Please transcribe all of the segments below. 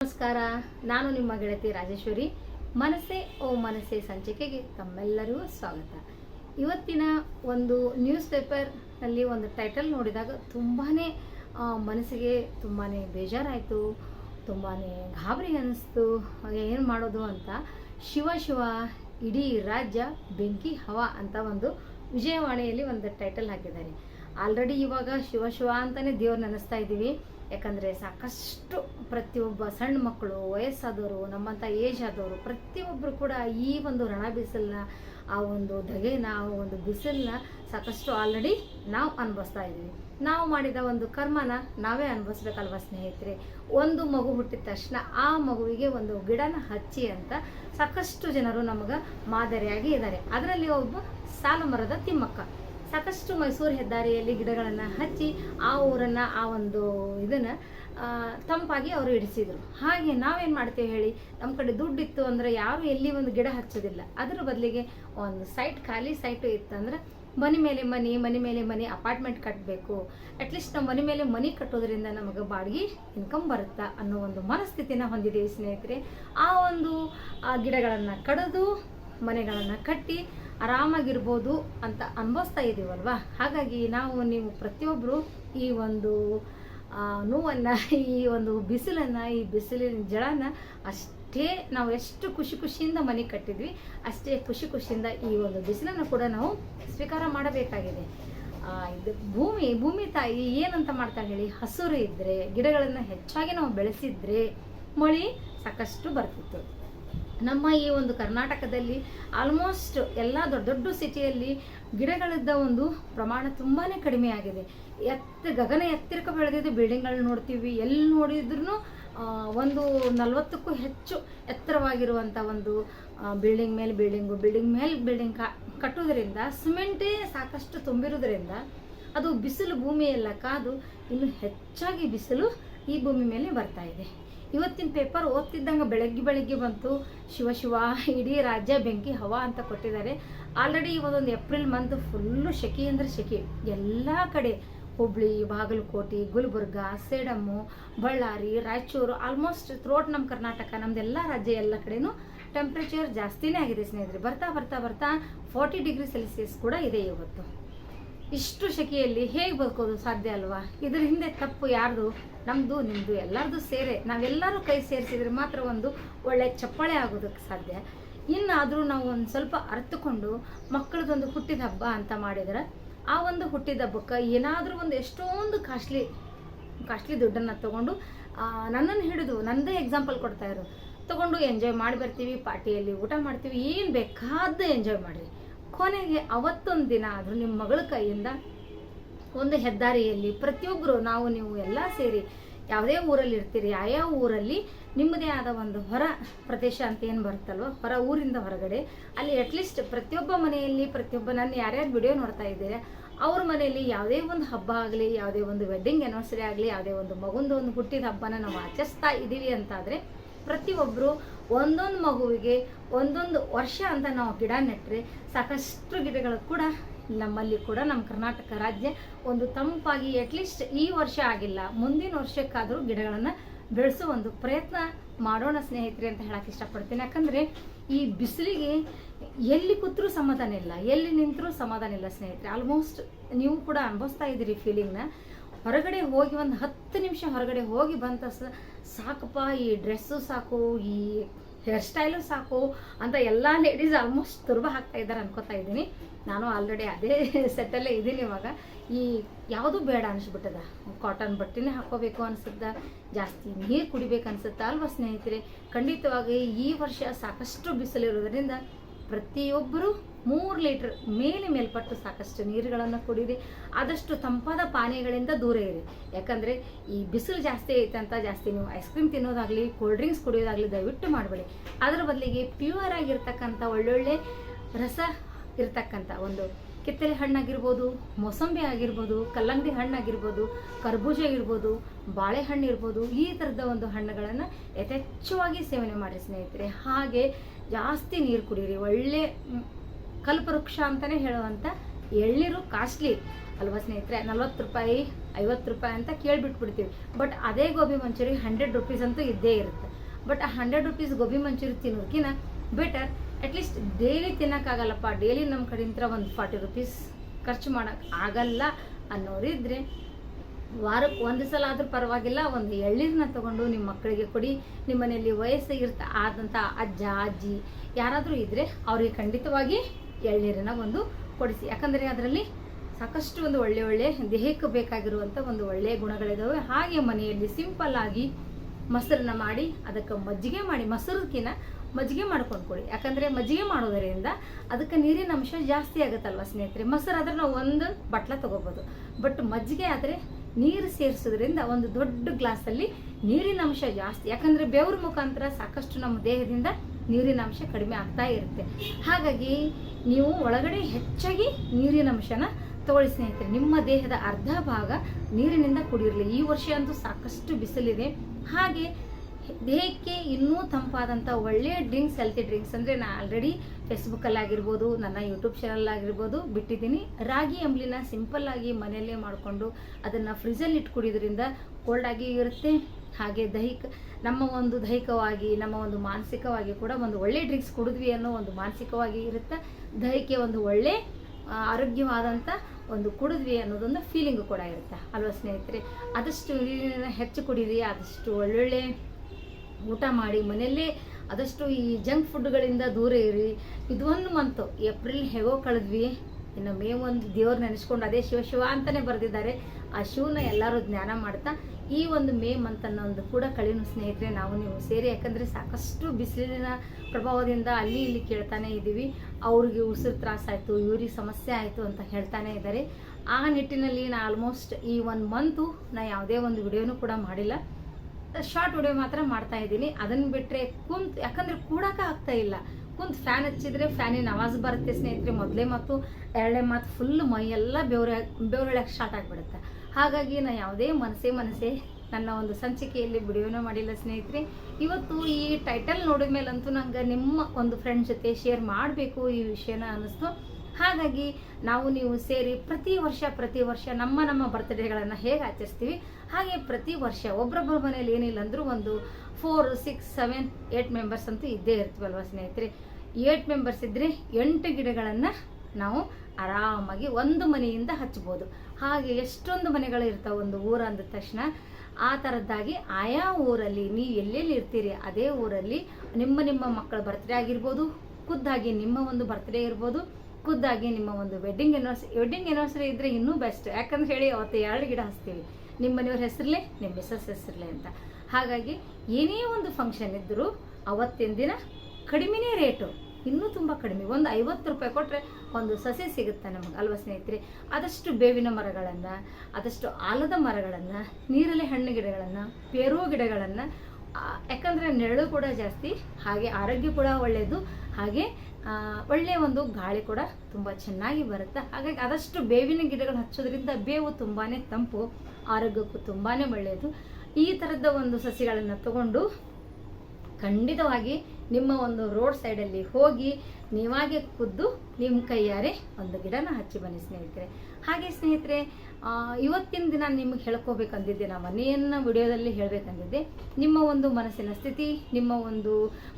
ನಮಸ್ಕಾರ, ನಾನು ನಿಮ್ಮ ಗೆಳತಿ ರಾಜೇಶ್ವರಿ. ಮನಸ್ಸೇ ಓ ಮನಸ್ಸೇ ಸಂಚಿಕೆಗೆ ತಮ್ಮೆಲ್ಲರಿಗೂ ಸ್ವಾಗತ. ಇವತ್ತಿನ ಒಂದು ನ್ಯೂಸ್ ಪೇಪರ್ನಲ್ಲಿ ಒಂದು ಟೈಟಲ್ ನೋಡಿದಾಗ ತುಂಬಾ ಮನಸ್ಸಿಗೆ ತುಂಬಾ ಬೇಜಾರಾಯಿತು ತುಂಬಾ ಗಾಬರಿ ಅನ್ನಿಸ್ತು ಏನು ಮಾಡೋದು ಅಂತ. ಶಿವ ಶಿವ, ಇಡೀ ರಾಜ್ಯ ಬೆಂಕಿ ಹವಾ ಅಂತ ಒಂದು ವಿಜಯವಾಣಿಯಲ್ಲಿ ಒಂದು ಟೈಟಲ್ ಹಾಕಿದ್ದಾರೆ. ಆಲ್ರೆಡಿ ಇವಾಗ ಶಿವ ಶಿವ ಅಂತಲೇ ದೇವ್ರು ನೆನೆಸ್ತಾ ಇದ್ದೀವಿ. ಯಾಕಂದರೆ ಸಾಕಷ್ಟು ಪ್ರತಿಯೊಬ್ಬ ಸಣ್ಣ ಮಕ್ಕಳು, ವಯಸ್ಸಾದವರು ನಮ್ಮಂಥ ಏಜ್ ಆದವರು ಪ್ರತಿಯೊಬ್ಬರು ಕೂಡ ಈ ಒಂದು ರಣ ಬಿಸಿಲನ್ನ ಆ ಒಂದು ಧಗೆನ ಆ ಒಂದು ಬಿಸಿಲನ್ನ ಸಾಕಷ್ಟು ಆಲ್ರೆಡಿ ನಾವು ಅನುಭವಿಸ್ತಾ ಇದ್ದೀವಿ. ನಾವು ಮಾಡಿದ ಒಂದು ಕರ್ಮನ ನಾವೇ ಅನುಭವಿಸ್ಬೇಕಲ್ವ ಸ್ನೇಹಿತರೆ? ಒಂದು ಮಗು ಹುಟ್ಟಿದ ತಕ್ಷಣ ಆ ಮಗುವಿಗೆ ಒಂದು ಗಿಡನ ಹಚ್ಚಿ ಅಂತ ಸಾಕಷ್ಟು ಜನರು ನಮಗೆ ಮಾದರಿಯಾಗಿ ಇದ್ದಾರೆ. ಅದರಲ್ಲಿ ಒಬ್ಬ ಸಾಲು ಮರದ ತಿಮ್ಮಕ್ಕ. ಸಾಕಷ್ಟು ಮೈಸೂರು ಹೆದ್ದಾರಿಯಲ್ಲಿ ಗಿಡಗಳನ್ನು ಹಚ್ಚಿ ಆ ಊರನ್ನು, ಆ ಒಂದು ಇದನ್ನು ತಂಪಾಗಿ ಅವರು ಇಡಿಸಿದರು. ಹಾಗೆ ನಾವೇನು ಮಾಡ್ತೇವೆ ಹೇಳಿ ನಮ್ಮ ಕಡೆ ದುಡ್ಡಿತ್ತು ಅಂದರೆ ಯಾರು ಎಲ್ಲಿ ಒಂದು ಗಿಡ ಹಚ್ಚೋದಿಲ್ಲ. ಅದರ ಬದಲಿಗೆ ಒಂದು ಸೈಟ್ ಖಾಲಿ ಸೈಟು ಇತ್ತಂದ್ರೆ ಮನೆ ಮೇಲೆ ಮನೆ ಮನೆ ಮೇಲೆ ಮನೆ ಅಪಾರ್ಟ್ಮೆಂಟ್ ಕಟ್ಟಬೇಕು ಅಟ್ಲೀಸ್ಟ್ ನಾವು ಮನೆ ಮೇಲೆ ಮನೆ ಕಟ್ಟೋದ್ರಿಂದ ನಮಗೆ ಬಾಡಿಗೆ ಇನ್ಕಮ್ ಬರುತ್ತಾ ಅನ್ನೋ ಒಂದು ಮನಸ್ಥಿತಿನ ಹೊಂದಿದ್ದೀವಿ ಸ್ನೇಹಿತರೆ. ಆ ಒಂದು ಗಿಡಗಳನ್ನು ಕಡಿದು ಮನೆಗಳನ್ನು ಕಟ್ಟಿ ಆರಾಮಾಗಿರ್ಬೋದು ಅಂತ ಅನುಭವಿಸ್ತಾ ಇದ್ದೀವಲ್ವಾ ಹಾಗಾಗಿ ನಾವು ನೀವು ಪ್ರತಿಯೊಬ್ಬರು ಈ ಒಂದು ನೋವನ್ನು, ಈ ಒಂದು ಬಿಸಿಲನ್ನು, ಈ ಬಿಸಿಲಿನ ಜಳನ ಅಷ್ಟೇ ನಾವು ಎಷ್ಟು ಖುಷಿ ಖುಷಿಯಿಂದ ಮನೆ ಕಟ್ಟಿದ್ವಿ, ಅಷ್ಟೇ ಖುಷಿ ಖುಷಿಯಿಂದ ಈ ಒಂದು ಬಿಸಿಲನ್ನು ಕೂಡ ನಾವು ಸ್ವೀಕಾರ ಮಾಡಬೇಕಾಗಿದೆ. ಇದು ಭೂಮಿ ಭೂಮಿ ತಾಯಿ ಏನಂತ ಮಾಡ್ತಾಳೆ ಹೇಳಿ, ಹಸುರು ಇದ್ದರೆ ಗಿಡಗಳನ್ನು ಹೆಚ್ಚಾಗಿ ನಾವು ಬೆಳೆಸಿದ್ರೆ ಮಳೆ ಸಾಕಷ್ಟು ಬರ್ತಿತ್ತು. ನಮ್ಮ ಈ ಒಂದು ಕರ್ನಾಟಕದಲ್ಲಿ ಆಲ್ಮೋಸ್ಟ್ ಎಲ್ಲ ದೊಡ್ಡ ದೊಡ್ಡ ಸಿಟಿಯಲ್ಲಿ ಗಿಡಗಳಿದ್ದ ಒಂದು ಪ್ರಮಾಣ ತುಂಬಾ ಕಡಿಮೆ ಆಗಿದೆ. ಎತ್ತ ಗಗನ ಎತ್ತರಕ್ಕೆ ಬೆಳೆದಿದ್ದು ಬಿಲ್ಡಿಂಗ್ಗಳನ್ನ ನೋಡ್ತೀವಿ. ಎಲ್ಲಿ ನೋಡಿದ್ರೂ ಒಂದು ನಲವತ್ತಕ್ಕೂ ಹೆಚ್ಚು ಎತ್ತರವಾಗಿರುವಂಥ ಒಂದು ಬಿಲ್ಡಿಂಗ್ ಮೇಲೆ ಬಿಲ್ಡಿಂಗು ಬಿಲ್ಡಿಂಗ್ ಮೇಲೆ ಬಿಲ್ಡಿಂಗ್ ಕಟ್ಟೋದ್ರಿಂದ ಸಿಮೆಂಟೇ ಸಾಕಷ್ಟು ತುಂಬಿರೋದ್ರಿಂದ ಅದು ಬಿಸಿಲು ಭೂಮಿಯೆಲ್ಲ ಕಾದು ಇನ್ನು ಹೆಚ್ಚಾಗಿ ಬಿಸಿಲು ಈ ಭೂಮಿ ಮೇಲೆ ಬರ್ತಾ ಇದೆ. ಇವತ್ತಿನ ಪೇಪರ್ ಓದ್ತಿದ್ದಂಗೆ ಬೆಳಗ್ಗೆ ಬೆಳಗ್ಗೆ ಬಂತು. ಶಿವ ಶಿವ, ಇಡೀ ರಾಜ್ಯ ಬೆಂಕಿ ಹವಾ ಅಂತ ಕೊಟ್ಟಿದ್ದಾರೆ. ಆಲ್ರೆಡಿ ಇವತ್ತೊಂದು ಏಪ್ರಿಲ್ ಮಂತ್ ಫುಲ್ಲು ಶೆಕೆ ಅಂದರೆ ಶೆಕೆ. ಎಲ್ಲ ಕಡೆ ಹುಬ್ಳಿ, ಬಾಗಲಕೋಟೆ, ಗುಲ್ಬರ್ಗ, ಸೇಡಮ್ಮು, ಬಳ್ಳಾರಿ, ರಾಯಚೂರು ಆಲ್ಮೋಸ್ಟ್ ಥ್ರೋಟ್ ನಮ್ಮ ಕರ್ನಾಟಕ ನಮ್ದೆಲ್ಲ ರಾಜ್ಯ, ಎಲ್ಲ ಕಡೆನೂ ಟೆಂಪ್ರೇಚರ್ ಜಾಸ್ತಿನೇ ಆಗಿದೆ ಸ್ನೇಹಿತರೆ. ಬರ್ತಾ ಬರ್ತಾ ಬರ್ತಾ ಫಾರ್ಟಿ ಡಿಗ್ರಿ ಸೆಲ್ಸಿಯಸ್ ಕೂಡ ಇದೆ ಇವತ್ತು. ಇಷ್ಟು ಶೆಕೆಯಲ್ಲಿ ಹೇಗೆ ಬದುಕೋದು ಸಾಧ್ಯ ಅಲ್ವಾ? ಇದ್ರ ಹಿಂದೆ ತಪ್ಪು ಯಾರ್ದು? ನಮ್ಮದು ನಿಮ್ಮದು ಎಲ್ಲರದು ಸೇರೆ. ನಾವೆಲ್ಲರೂ ಕೈ ಸೇರಿಸಿದ್ರೆ ಮಾತ್ರ ಒಂದು ಒಳ್ಳೆ ಚಪ್ಪಾಳೆ ಆಗೋದಕ್ಕೆ ಸಾಧ್ಯ. ಇನ್ನಾದರೂ ನಾವು ಒಂದು ಸ್ವಲ್ಪ ಅರ್ಥಕೊಂಡು ಮಕ್ಕಳದೊಂದು ಹುಟ್ಟಿದ ಹಬ್ಬ ಅಂತ ಮಾಡಿದ್ರೆ ಆ ಒಂದು ಹುಟ್ಟಿದ ಹಬ್ಬಕ್ಕೆ ಏನಾದರೂ ಒಂದು ಎಷ್ಟೊಂದು ಕಾಸ್ಟ್ಲಿ ಕಾಸ್ಟ್ಲಿ ದುಡ್ಡನ್ನು ತೊಗೊಂಡು ನನ್ನನ್ನು ಹಿಡಿದು ನನ್ನದೇ ಎಕ್ಸಾಂಪಲ್ ಕೊಡ್ತಾ ಇರೋ. ತೊಗೊಂಡು ಎಂಜಾಯ್ ಮಾಡಿ ಬರ್ತೀವಿ, ಪಾರ್ಟಿಯಲ್ಲಿ ಊಟ ಮಾಡ್ತೀವಿ, ಏನು ಬೇಕಾದ ಎಂಜಾಯ್ ಮಾಡಿರಿ. ಕೊನೆಗೆ ಅವತ್ತೊಂದು ದಿನ ಆದರೂ ನಿಮ್ಮ ಮಗಳ ಕೈಯಿಂದ ಒಂದು ಹೆದ್ದಾರಿಯಲ್ಲಿ ಪ್ರತಿಯೊಬ್ಬರು ನಾವು, ನೀವು ಎಲ್ಲ ಸೇರಿ ಯಾವುದೇ ಊರಲ್ಲಿ ಇರ್ತೀರಿ ಯಾವ್ಯಾವ ಊರಲ್ಲಿ ನಿಮ್ಮದೇ ಆದ ಒಂದು ಹೊರ ಪ್ರದೇಶ ಅಂತ ಏನು ಬರುತ್ತಲ್ವ, ಹೊರ ಊರಿಂದ ಹೊರಗಡೆ, ಅಲ್ಲಿ ಅಟ್ಲೀಸ್ಟ್ ಪ್ರತಿಯೊಬ್ಬ ಮನೆಯಲ್ಲಿ ಪ್ರತಿಯೊಬ್ಬ ನನ್ನ ಯಾರ್ಯಾರು ವಿಡಿಯೋ ನೋಡ್ತಾ ಇದ್ದೀರಾ, ಅವ್ರ ಮನೆಯಲ್ಲಿ ಯಾವುದೇ ಒಂದು ಹಬ್ಬ ಆಗಲಿ, ಯಾವುದೇ ಒಂದು ವೆಡ್ಡಿಂಗ್ ಆ್ಯನಿವರ್ಸರಿ ಆಗಲಿ, ಯಾವುದೇ ಒಂದು ಮಗುಂದು ಒಂದು ಹುಟ್ಟಿದ ಹಬ್ಬನ ನಾವು ಆಚರಿಸ್ತಾ ಇದ್ದೀವಿ ಅಂತಾದರೆ ಪ್ರತಿಯೊಬ್ಬರು ಒಂದೊಂದು ಮಗುವಿಗೆ ಒಂದೊಂದು ವರ್ಷ ಅಂತ ನಾವು ಗಿಡ ನೆಟ್ಟರೆ ಸಾಕಷ್ಟು ಗಿಡಗಳು ಕೂಡ ನಮ್ಮಲ್ಲಿ ಕೂಡ ನಮ್ಮ ಕರ್ನಾಟಕ ರಾಜ್ಯ ಒಂದು ತಂಪಾಗಿ ಅಟ್ಲೀಸ್ಟ್ ಈ ವರ್ಷ ಆಗಿಲ್ಲ, ಮುಂದಿನ ವರ್ಷಕ್ಕಾದರೂ ಗಿಡಗಳನ್ನು ಬೆಳೆಸೋ ಒಂದು ಪ್ರಯತ್ನ ಮಾಡೋಣ ಸ್ನೇಹಿತರೆ ಅಂತ ಹೇಳಕ್ಕೆ ಇಷ್ಟಪಡ್ತೀನಿ. ಯಾಕಂದರೆ ಈ ಬಿಸಿಲಿಗೆ ಎಲ್ಲಿ ಕೂತರೂ ಸಮಾಧಾನ ಇಲ್ಲ, ಎಲ್ಲಿ ನಿಂತರೂ ಸಮಾಧಾನ ಇಲ್ಲ ಸ್ನೇಹಿತರೆ. ಆಲ್ಮೋಸ್ಟ್ ನೀವು ಕೂಡ ಅನುಭವಿಸ್ತಾ ಇದ್ದೀರಿ ಫೀಲಿಂಗ್ನ ಹೊರಗಡೆ ಹೋಗಿ ಒಂದು ಹತ್ತು ನಿಮಿಷ ಹೊರಗಡೆ ಹೋಗಿ ಬಂತ ಸಾಕಪ್ಪ, ಈ ಡ್ರೆಸ್ಸು ಸಾಕು, ಈ ಹೇರ್ ಸ್ಟೈಲು ಸಾಕು ಅಂತ ಎಲ್ಲ ಲೇಡೀಸ್ ಆಲ್ಮೋಸ್ಟ್ ತುರ್ಬ ಹಾಕ್ತಾ ಇದ್ದಾರೆ ಅನ್ಕೋತಾ ಇದ್ದೀನಿ. ನಾನು ಆಲ್ರೆಡಿ ಅದೇ ಸೆಟ್ಟಲ್ಲೇ ಇದ್ದೀನಿ ಇವಾಗ. ಈ ಯಾವುದು ಬೇಡ ಅನಿಸ್ಬಿಟ್ಟದ? ಕಾಟನ್ ಬಟ್ಟೆನೇ ಹಾಕೋಬೇಕು ಅನಿಸುತ್ತಾ? ಜಾಸ್ತಿ ನೀರು ಕುಡಿಬೇಕು ಅನಿಸುತ್ತಾ? ಅಲ್ವಾ ಸ್ನೇಹಿತರೆ? ಖಂಡಿತವಾಗಿ ಈ ವರ್ಷ ಸಾಕಷ್ಟು ಬಿಸಿಲಿರೋದ್ರಿಂದ ಪ್ರತಿಯೊಬ್ಬರು ಮೂರು ಲೀಟ್ರ್ ಮೇಲೆ ಮೇಲ್ಪಟ್ಟು ಸಾಕಷ್ಟು ನೀರುಗಳನ್ನು ಕುಡೀರಿ. ಆದಷ್ಟು ತಂಪಾದ ಪಾನೀಯಗಳಿಂದ ದೂರ ಇರಿ. ಯಾಕಂದರೆ ಈ ಬಿಸಿಲು ಜಾಸ್ತಿ ಐತೆ ಅಂತ ಜಾಸ್ತಿ ನೀವು ಐಸ್ ಕ್ರೀಮ್ ತಿನ್ನೋದಾಗಲಿ ಕೋಲ್ಡ್ ಡ್ರಿಂಕ್ಸ್ ಕುಡಿಯೋದಾಗಲಿ ದಯವಿಟ್ಟು ಮಾಡಬೇಡಿ. ಅದರ ಬದಲಿಗೆ ಪ್ಯೂರ್ ಆಗಿರ್ತಕ್ಕಂಥ ಒಳ್ಳೊಳ್ಳೆ ರಸ ಇರ್ತಕ್ಕಂಥ ಒಂದು ಕಿತ್ತಲೆ ಹಣ್ಣಾಗಿರ್ಬೋದು, ಮೊಸಂಬಿ ಆಗಿರ್ಬೋದು, ಕಲ್ಲಂಗಡಿ ಹಣ್ಣಾಗಿರ್ಬೋದು, ಕರ್ಬೂಜ ಇರ್ಬೋದು, ಬಾಳೆಹಣ್ಣು ಇರ್ಬೋದು, ಈ ಥರದ ಒಂದು ಹಣ್ಣುಗಳನ್ನು ಯಥೇಚ್ಛವಾಗಿ ಸೇವನೆ ಮಾಡಿ ಸ್ನೇಹಿತರೆ. ಹಾಗೆ ಜಾಸ್ತಿ ನೀರು ಕುಡೀರಿ. ಒಳ್ಳೆ ಕಲ್ಪವೃಕ್ಷ ಅಂತಲೇ ಹೇಳುವಂಥ ಎಳ್ನೀರು ಕಾಸ್ಟ್ಲಿ ಅಲ್ವಾ ಸ್ನೇಹಿತರೆ? ನಲ್ವತ್ತು ರೂಪಾಯಿ, ಐವತ್ತು ರೂಪಾಯಿ ಅಂತ ಕೇಳಿಬಿಟ್ಬಿಡ್ತೀವಿ. ಬಟ್ ಅದೇ ಗೋಬಿ ಮಂಚೂರಿ ಹಂಡ್ರೆಡ್ ರುಪೀಸ್ ಅಂತೂ ಇದ್ದೇ ಇರುತ್ತೆ. ಬಟ್ ಆ ಹಂಡ್ರೆಡ್ ರುಪೀಸ್ ಗೋಬಿ ಮಂಚೂರಿ ತಿನ್ನೋದಕ್ಕಿಂತ ಬೆಟರ್ ಅಟ್ಲೀಸ್ಟ್ ಡೈಲಿ ತಿನ್ನೋಕ್ಕಾಗಲ್ಲಪ್ಪ. ಡೈಲಿ ನಮ್ಮ ಕಡೆಯಿಂದ ಒಂದು ಫಾರ್ಟಿ ರುಪೀಸ್ ಖರ್ಚು ಮಾಡೋಕ್ಕೆ ಆಗಲ್ಲ ಅನ್ನೋರಿದ್ರೆ ವಾರಕ್ಕೆ ಒಂದು ಸಲ ಆದರೂ ಪರವಾಗಿಲ್ಲ, ಒಂದು ಎಳ್ಳೀರನ್ನ ತಗೊಂಡು ನಿಮ್ಮ ಮಕ್ಕಳಿಗೆ ಕೊಡಿ ನಿಮ್ಮ ಮನೆಯಲ್ಲಿ ವಯಸ್ಸು ಇರ್ತ ಆದಂಥ ಅಜ್ಜ, ಅಜ್ಜಿ ಯಾರಾದರೂ ಇದ್ದರೆ ಅವರಿಗೆ ಖಂಡಿತವಾಗಿ ಎಳ್ಳೀರನ್ನು ಒಂದು ಕೊಡಿಸಿ. ಯಾಕಂದರೆ ಅದರಲ್ಲಿ ಸಾಕಷ್ಟು ಒಂದು ಒಳ್ಳೆ ಒಳ್ಳೆ ದೇಹಕ್ಕೆ ಬೇಕಾಗಿರುವಂಥ ಒಂದು ಒಳ್ಳೆಯ ಗುಣಗಳಿದ್ದಾವೆ ಹಾಗೆ ಮನೆಯಲ್ಲಿ ಸಿಂಪಲ್ ಆಗಿ ಮೊಸರನ್ನ ಮಾಡಿ, ಅದಕ್ಕೆ ಮಜ್ಜಿಗೆ ಮಾಡಿ ಮೊಸರಕ್ಕಿಂತ ಮಜ್ಜಿಗೆ ಮಾಡ್ಕೊಂಡು ಕೊಡಿ. ಯಾಕಂದರೆ ಮಜ್ಜಿಗೆ ಮಾಡೋದರಿಂದ ಅದಕ್ಕೆ ನೀರಿನ ಅಂಶ ಜಾಸ್ತಿ ಆಗುತ್ತಲ್ವ ಸ್ನೇಹಿತರೆ? ಮೊಸರು ಆದ್ರೆ ನಾವು ಒಂದು ಬಟ್ಲ ತೊಗೋಬೋದು. ಬಟ್ ಮಜ್ಜಿಗೆ ಆದರೆ ನೀರು ಸೇರಿಸೋದ್ರಿಂದ ಒಂದು ದೊಡ್ಡ ಗ್ಲಾಸಲ್ಲಿ ನೀರಿನ ಅಂಶ ಜಾಸ್ತಿ. ಯಾಕಂದರೆ ಬೆವ್ರ ಮುಖಾಂತರ ಸಾಕಷ್ಟು ನಮ್ಮ ದೇಹದಿಂದ ನೀರಿನ ಅಂಶ ಕಡಿಮೆ ಆಗ್ತಾ ಇರುತ್ತೆ. ಹಾಗಾಗಿ ನೀವು ಒಳಗಡೆ ಹೆಚ್ಚಾಗಿ ನೀರಿನ ಅಂಶನ ತಗೊಳ್ಳಿ ಸ್ನೇಹಿತರೆ. ನಿಮ್ಮ ದೇಹದ ಅರ್ಧ ಭಾಗ ನೀರಿನಿಂದ ಕುಡಿಯಿರಲಿ ಈ ವರ್ಷ ಅಂತೂ ಸಾಕಷ್ಟು ಬಿಸಿಲಿದೆ. ಹಾಗೆ ದೇಹಕ್ಕೆ ಇನ್ನೂ ತಂಪಾದಂಥ ಒಳ್ಳೆಯ ಡ್ರಿಂಕ್ಸ್ ಹೆಲ್ತಿ ಡ್ರಿಂಕ್ಸ್ ಅಂದರೆ ನಾನು ಆಲ್ರೆಡಿ ಫೇಸ್ಬುಕ್ಕಲ್ಲಿ ಆಗಿರ್ಬೋದು ನನ್ನ ಯೂಟ್ಯೂಬ್ ಚಾನಲ್ ಆಗಿರ್ಬೋದು ಬಿಟ್ಟಿದ್ದೀನಿ. ರಾಗಿ ಅಂಬ್ಲಿನ ಸಿಂಪಲ್ ಆಗಿ ಮನೆಯಲ್ಲೇ ಮಾಡಿಕೊಂಡು ಅದನ್ನು ಫ್ರಿಜ್ಜಲ್ಲಿ ಇಟ್ಟು ಕೋಲ್ಡ್ ಆಗಿ ಇರುತ್ತೆ. ಹಾಗೆ ದೈಹಿಕ, ನಮ್ಮ ಒಂದು ದೈಹಿಕವಾಗಿ, ನಮ್ಮ ಒಂದು ಮಾನಸಿಕವಾಗಿ ಕೂಡ ಒಂದು ಒಳ್ಳೆ ಡ್ರಿಂಕ್ಸ್ ಕುಡಿದ್ವಿ ಅನ್ನೋ ಒಂದು ಮಾನಸಿಕವಾಗಿ ಇರುತ್ತೆ. ದೈಹಿಕ ಒಂದು ಒಳ್ಳೆ ಆರೋಗ್ಯವಾದಂಥ ಒಂದು ಕುಡಿದ್ವಿ ಅನ್ನೋದೊಂದು ಫೀಲಿಂಗು ಕೂಡ ಇರುತ್ತೆ. ಅಲ್ವಾ ಸ್ನೇಹಿತರೆ? ಆದಷ್ಟು ಹೆಚ್ಚು ಕುಡೀರಿ, ಆದಷ್ಟು ಒಳ್ಳೊಳ್ಳೆ ಊಟ ಮಾಡಿ ಮನೆಯಲ್ಲೇ ಆದಷ್ಟು ಈ ಜಂಕ್ ಫುಡ್ಗಳಿಂದ ದೂರ ಇರಿ. ಇದೊಂದು ಮಂತು ಏಪ್ರಿಲ್ ಹೇಗೋ ಕಳೆದ್ವಿ. ಇನ್ನು ಮೇ ಒಂದು ದೇವ್ರು ನೆನೆಸ್ಕೊಂಡು ಅದೇ ಶಿವ ಶಿವ ಅಂತಲೇ ಬರೆದಿದ್ದಾರೆ. ಆ ಶಿವನ ಎಲ್ಲರೂ ಜ್ಞಾನ ಮಾಡ್ತಾ ಈ ಒಂದು ಮೇ ಮಂತ್ ಒಂದು ಕೂಡ ಕಳೆಯನ್ನು ಸ್ನೇಹಿತರೆ, ನಾವು ನೀವು ಸೇರಿ. ಯಾಕಂದರೆ ಸಾಕಷ್ಟು ಬಿಸಿಲಿನ ಪ್ರಭಾವದಿಂದ ಅಲ್ಲಿ ಇಲ್ಲಿ ಕೇಳ್ತಾನೆ ಇದ್ದೀವಿ. ಅವ್ರಿಗೆ ಉಸಿರು ತ್ರಾಸಾಯಿತು ಇವ್ರಿಗೆ ಸಮಸ್ಯೆ ಆಯಿತು ಅಂತ ಹೇಳ್ತಾನೆ ಇದ್ದಾರೆ. ಆ ನಿಟ್ಟಿನಲ್ಲಿ ನಾ ಆಲ್ಮೋಸ್ಟ್ ಈ ಒಂದು ಮಂತು ನಾ ಯಾವುದೇ ಒಂದು ವಿಡಿಯೋನೂ ಕೂಡ ಮಾಡಿಲ್ಲ. ಶಾರ್ಟ್ ವಿಡಿಯೋ ಮಾತ್ರ ಮಾಡ್ತಾ ಇದ್ದೀನಿ. ಅದನ್ನ ಬಿಟ್ಟರೆ ಕುಂತ್, ಯಾಕಂದರೆ ಕೂಡಕ್ಕೆ ಆಗ್ತಾ ಇಲ್ಲ. ಕುಂತ್ ಫ್ಯಾನ್ ಹಚ್ಚಿದ್ರೆ ಫ್ಯಾನಿನ ಆವಾಜ್ ಬರುತ್ತೆ ಸ್ನೇಹಿತರೆ ಮೊದಲೇ ಮತ್ತು ಎರಡನೇ ಮಾತು ಫುಲ್ ಮೈಯೆಲ್ಲ ಬೆವ್ರ ಬೆವ್ರಳಕ್ಕೆ ಸ್ಟಾರ್ಟ್ ಆಗಿಬಿಡುತ್ತೆ. ಹಾಗಾಗಿ ನಾನು ಯಾವುದೇ ಮನಸ್ಸೇ ಮನಸ್ಸೇ ನನ್ನ ಒಂದು ಸಂಚಿಕೆಯಲ್ಲಿ ವಿಡಿಯೋನೂ ಮಾಡಿಲ್ಲ ಸ್ನೇಹಿತರೆ. ಇವತ್ತು ಈ ಟೈಟಲ್ ನೋಡಿದ ಮೇಲಂತೂ ನಂಗೆ ನಿಮ್ಮ ಒಂದು ಫ್ರೆಂಡ್ ಜೊತೆ ಶೇರ್ ಮಾಡಬೇಕು ಈ ವಿಷಯನ ಅನ್ನಿಸ್ತು. ಹಾಗಾಗಿ ನಾವು ನೀವು ಸೇರಿ ಪ್ರತಿ ವರ್ಷ ಪ್ರತಿ ವರ್ಷ ನಮ್ಮ ನಮ್ಮ ಬರ್ತ್ಡೇಗಳನ್ನು ಹೇಗೆ ಆಚರಿಸ್ತೀವಿ? ಹಾಗೆ ಪ್ರತಿ ವರ್ಷ ಒಬ್ಬರೊಬ್ಬರ ಮನೇಲಿ ಏನಿಲ್ಲ ಅಂದರೂ ಒಂದು four six seven eight members ಅಂತೂ ಇದ್ದೇ ಇರ್ತೀವಲ್ವ ಸ್ನೇಹಿತರೆ? ಏಟ್ ಮೆಂಬರ್ಸ್ ಇದ್ದರೆ ಎಂಟು ಗಿಡಗಳನ್ನು ನಾವು ಆರಾಮಾಗಿ ಒಂದು ಮನೆಯಿಂದ ಹಚ್ಬೋದು. ಹಾಗೆ ಎಷ್ಟೊಂದು ಮನೆಗಳು ಇರ್ತಾವೆ ಒಂದು ಊರ ಅಂದ ತಕ್ಷಣ, ಆ ಥರದ್ದಾಗಿ ಆಯಾ ಊರಲ್ಲಿ ನೀವು ಎಲ್ಲೆಲ್ಲಿ ಇರ್ತೀರಿ ಅದೇ ಊರಲ್ಲಿ ನಿಮ್ಮ ನಿಮ್ಮ ಮಕ್ಕಳ ಬರ್ತ್ಡೇ ಆಗಿರ್ಬೋದು, ಖುದ್ದಾಗಿ ನಿಮ್ಮ ಒಂದು ಬರ್ತ್ಡೇ ಇರ್ಬೋದು. ಖುದ್ದಾಗಿ ನಿಮ್ಮ ಒಂದು ವೆಡ್ಡಿಂಗ್ ಎನಿವರ್ಸರಿ ವೆಡ್ಡಿಂಗ್ ಎನಿವರ್ಸರಿ ಇದ್ದರೆ ಇನ್ನೂ ಬೆಸ್ಟ್ ಯಾಕಂದ್ರೆ ಹೇಳಿ ಅವತ್ತು ಎರಡು ಗಿಡ ಹಚ್ತೀವಿ. ನಿಮ್ಮ ಮನೆಯವ್ರ ಹೆಸರಲ್ಲೇ ನಿಮ್ಮ ಮಿಸಸ್ ಹೆಸರಲ್ಲೇ ಅಂತ. ಹಾಗಾಗಿ ಏನೇ ಒಂದು ಫಂಕ್ಷನ್ ಇದ್ದರೂ ಅವತ್ತಿನ ದಿನ ಕಡಿಮೆನೇ ರೇಟು ಇನ್ನೂ ತುಂಬ ಕಡಿಮೆ. ಒಂದು ಐವತ್ತು ರೂಪಾಯಿ ಕೊಟ್ಟರೆ ಒಂದು ಸಸಿ ಸಿಗುತ್ತೆ ನಮಗೆ, ಅಲ್ವಾ ಸ್ನೇಹಿತರೆ? ಆದಷ್ಟು ಬೇವಿನ ಮರಗಳನ್ನು, ಆದಷ್ಟು ಆಲದ ಮರಗಳನ್ನು ನೀರಲೆ ಹಣ್ಣು ಗಿಡಗಳನ್ನು, ಪೇರು ಗಿಡಗಳನ್ನು ಯಾಕಂದರೆ ನೆರಳು ಕೂಡ ಜಾಸ್ತಿ, ಹಾಗೆ ಆರೋಗ್ಯ ಕೂಡ ಒಳ್ಳೆಯದು ಹಾಗೆ ಒಳ್ಳೆಯ ಒಂದು ಗಾಳಿ ಕೂಡ ತುಂಬ ಚೆನ್ನಾಗಿ ಬರುತ್ತೆ. ಹಾಗಾಗಿ ಆದಷ್ಟು ಬೇವಿನ ಗಿಡಗಳು ಹಚ್ಚೋದ್ರಿಂದ ಬೇವು ತುಂಬಾ ತಂಪು, ಆರೋಗ್ಯಕ್ಕೂ ತುಂಬಾ ಒಳ್ಳೆಯದು ಈ ಥರದ ಒಂದು ಸಸಿಗಳನ್ನು ತಗೊಂಡು ಖಂಡಿತವಾಗಿ ನಿಮ್ಮ ಒಂದು ರೋಡ್ ಸೈಡಲ್ಲಿ ಹೋಗಿ ನೀವಾಗೆ ಖುದ್ದು ನಿಮ್ಮ ಕೈಯಾರೆ ಒಂದು ಗಿಡನ ಹಚ್ಚಿ ಬನ್ನಿ ಸ್ನೇಹಿತರೆ. ಹಾಗೆ ಸ್ನೇಹಿತರೆ ಇವತ್ತಿನ ದಿನ ನಿಮಗೆ ಹೇಳ್ಕೋಬೇಕಂದಿದ್ದೆ ನಾ ಮನೆಯನ್ನು ವಿಡಿಯೋದಲ್ಲಿ ಹೇಳಬೇಕಂದಿದ್ದೆ. ನಿಮ್ಮ ಒಂದು ಮನಸ್ಸಿನ ಸ್ಥಿತಿ, ನಿಮ್ಮ ಒಂದು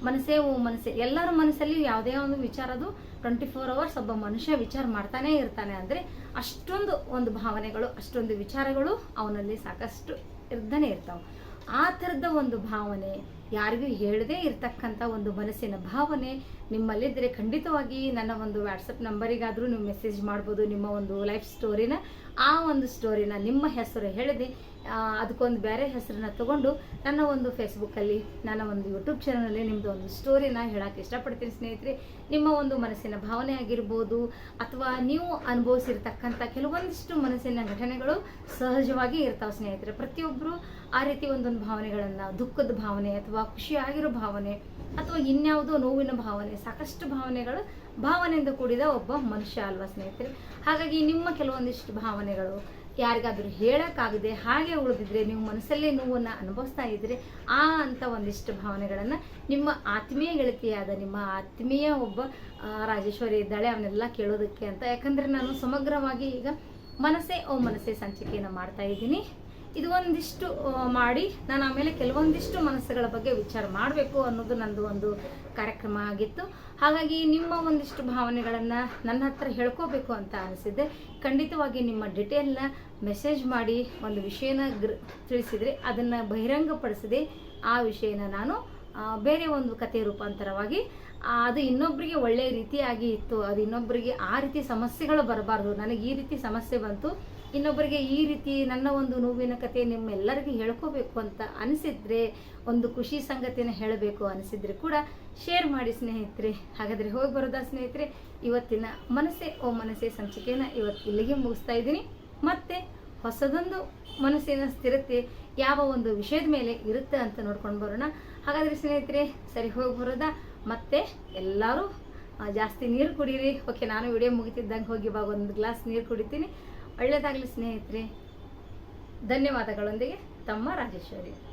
ಮನಸ್ಸೇ ಓ ಮನಸ್ಸೇ, ಎಲ್ಲರ ಮನಸ್ಸಲ್ಲಿ ಯಾವುದೇ ಒಂದು ವಿಚಾರದು ಟ್ವೆಂಟಿ ಫೋರ್ ಅವರ್ಸ್ ಒಬ್ಬ ಮನುಷ್ಯ ವಿಚಾರ ಮಾಡ್ತಾನೇ ಇರ್ತಾನೆ ಅಂದರೆ ಅಷ್ಟೊಂದು ಒಂದು ಭಾವನೆಗಳು, ಅಷ್ಟೊಂದು ವಿಚಾರಗಳು ಅವನಲ್ಲಿ ಸಾಕಷ್ಟು ಇರ್ದನೇ ಇರ್ತಾವೆ. ಆ ಥರದ ಒಂದು ಭಾವನೆ ಯಾರಿಗೂ ಹೇಳದೇ ಇರತಕ್ಕಂಥ ಒಂದು ಮನಸ್ಸಿನ ಭಾವನೆ ನಿಮ್ಮಲ್ಲಿದ್ದರೆ ಖಂಡಿತವಾಗಿ ನನ್ನ ಒಂದು ವಾಟ್ಸಪ್ ನಂಬರಿಗಾದರೂ ನೀವು ಮೆಸೇಜ್ ಮಾಡ್ಬೋದು, ನಿಮ್ಮ ಒಂದು ಲೈಫ್ ಸ್ಟೋರಿನ ಆ ಒಂದು ಸ್ಟೋರಿನ ನಿಮ್ಮ ಹೆಸರು ಹೇಳಿದೆ ಅದಕ್ಕೊಂದು ಬೇರೆ ಹೆಸರನ್ನ ತಗೊಂಡು ನನ್ನ ಒಂದು ಫೇಸ್ಬುಕ್ಕಲ್ಲಿ ನನ್ನ ಒಂದು ಯೂಟ್ಯೂಬ್ ಚಾನಲಲ್ಲಿ ನಿಮ್ಮದು ಒಂದು ಸ್ಟೋರಿನ ಹೇಳೋಕ್ಕೆ ಇಷ್ಟಪಡ್ತೀನಿ ಸ್ನೇಹಿತರೆ. ನಿಮ್ಮ ಒಂದು ಮನಸ್ಸಿನ ಭಾವನೆ ಆಗಿರ್ಬೋದು, ಅಥವಾ ನೀವು ಅನುಭವಿಸಿರ್ತಕ್ಕಂಥ ಕೆಲವೊಂದಿಷ್ಟು ಮನಸ್ಸಿನ ಘಟನೆಗಳು ಸಹಜವಾಗಿ ಇರ್ತಾವೆ ಸ್ನೇಹಿತರೆ. ಪ್ರತಿಯೊಬ್ಬರು ಆ ರೀತಿ ಒಂದೊಂದು ಭಾವನೆಗಳನ್ನು, ದುಃಖದ ಭಾವನೆ ಅಥವಾ ಖುಷಿಯಾಗಿರೋ ಭಾವನೆ, ಅಥವಾ ಇನ್ಯಾವುದೋ ನೋವಿನ ಭಾವನೆ, ಸಾಕಷ್ಟು ಭಾವನೆಗಳು ಭಾವನೆಯಿಂದ ಕೂಡಿದ ಒಬ್ಬ ಮನುಷ್ಯ ಅಲ್ವಾ ಸ್ನೇಹಿತರೆ. ಹಾಗಾಗಿ ನಿಮ್ಮ ಕೆಲವೊಂದಿಷ್ಟು ಭಾವನೆಗಳು ಯಾರಿಗಾದರೂ ಹೇಳೋಕ್ಕಾಗದೆ ಹಾಗೆ ಉಳಿದಿದ್ರೆ ನೀವು ಮನಸ್ಸಲ್ಲೇ ನೋವನ್ನು ಅನುಭವಿಸ್ತಾ ಇದ್ದರೆ ಆ ಅಂತ ಒಂದಿಷ್ಟು ಭಾವನೆಗಳನ್ನು ನಿಮ್ಮ ಆತ್ಮೀಯ ಗೆಳತಿಯಾದ ನಿಮ್ಮ ಆತ್ಮೀಯ ಒಬ್ಬ ರಾಜೇಶ್ವರಿ ಇದ್ದಾಳೆ, ಅವನ್ನೆಲ್ಲ ಕೇಳೋದಕ್ಕೆ ಅಂತ. ಯಾಕಂದರೆ ನಾನು ಸಮಗ್ರವಾಗಿ ಈಗ ಮನಸ್ಸೇ ಓ ಮನಸ್ಸೇ ಸಂಚಿಕೆಯನ್ನು ಮಾಡ್ತಾ ಇದ್ದೀನಿ. ಇದು ಒಂದಿಷ್ಟು ಮಾಡಿ ನಾನು ಆಮೇಲೆ ಕೆಲವೊಂದಿಷ್ಟು ಮನಸ್ಸುಗಳ ಬಗ್ಗೆ ವಿಚಾರ ಮಾಡಬೇಕು ಅನ್ನೋದು ನಂದು ಒಂದು ಕಾರ್ಯಕ್ರಮ ಆಗಿತ್ತು. ಹಾಗಾಗಿ ನಿಮ್ಮ ಒಂದಿಷ್ಟು ಭಾವನೆಗಳನ್ನು ನನ್ನ ಹತ್ರ ಹೇಳ್ಕೋಬೇಕು ಅಂತ ಅನಿಸಿದ್ದೆ. ಖಂಡಿತವಾಗಿ ನಿಮ್ಮ ಡಿಟೇಲ್ನ ಮೆಸೇಜ್ ಮಾಡಿ ಒಂದು ವಿಷಯನ ಗ್ರ, ತಿಳಿಸಿದರೆ ಅದನ್ನು ಬಹಿರಂಗಪಡಿಸದೆ ಆ ವಿಷಯನ ನಾನು ಬೇರೆ ಒಂದು ಕಥೆ ರೂಪಾಂತರವಾಗಿ ಅದು ಇನ್ನೊಬ್ಬರಿಗೆ ಒಳ್ಳೆಯ ರೀತಿಯಾಗಿ ಇತ್ತು, ಅದು ಇನ್ನೊಬ್ಬರಿಗೆ ಆ ರೀತಿ ಸಮಸ್ಯೆಗಳು ಬರಬಾರ್ದು, ನನಗೆ ಈ ರೀತಿ ಸಮಸ್ಯೆ ಬಂತು ಇನ್ನೊಬ್ಬರಿಗೆ ಈ ರೀತಿ ನನ್ನ ಒಂದು ನೋವಿನ ಕತೆ ನಿಮ್ಮೆಲ್ಲರಿಗೂ ಹೇಳ್ಕೋಬೇಕು ಅಂತ ಅನಿಸಿದ್ರೆ, ಒಂದು ಖುಷಿ ಸಂಗತಿನ ಹೇಳಬೇಕು ಅನಿಸಿದ್ರೆ ಕೂಡ ಶೇರ್ ಮಾಡಿ ಸ್ನೇಹಿತರೆ. ಹಾಗಾದರೆ ಹೋಗಿ ಬರೋದಾ ಸ್ನೇಹಿತರೆ? ಇವತ್ತಿನ ಮನಸ್ಸೆ ಓ ಮನಸ್ಸೆ ಸಂಚಿಕೆಯನ್ನು ಇವತ್ತು ಇಲ್ಲಿಗೆ ಮುಗಿಸ್ತಾ ಇದ್ದೀನಿ. ಮತ್ತೆ ಹೊಸದೊಂದು ಮನಸ್ಸಿನ ಸ್ಥಿರತೆ ಯಾವ ಒಂದು ವಿಷಯದ ಮೇಲೆ ಇರುತ್ತೆ ಅಂತ ನೋಡ್ಕೊಂಡು ಬರೋಣ. ಹಾಗಾದರೆ ಸ್ನೇಹಿತರೆ, ಸರಿ ಹೋಗಿ ಬರೋದಾ? ಮತ್ತೆ ಎಲ್ಲರೂ ಜಾಸ್ತಿ ನೀರು ಕುಡೀರಿ. ಓಕೆ, ನಾನು ವಿಡಿಯೋ ಮುಗಿತಿದ್ದಂಗೆ ಹೋಗಿ ಇವಾಗ ಒಂದು ಗ್ಲಾಸ್ ನೀರು ಕುಡಿತೀನಿ. ಒಳ್ಳೆಯದಾಗಲಿ ಸ್ನೇಹಿತರೆ. ಧನ್ಯವಾದಗಳೊಂದಿಗೆ ತಮ್ಮ ರಾಜೇಶ್ವರಿ.